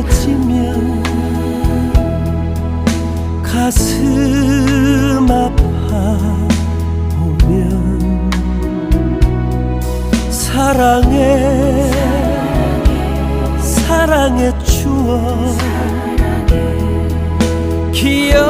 그리워지면 가슴 아파오면 사랑의 사랑의 추억 기억하며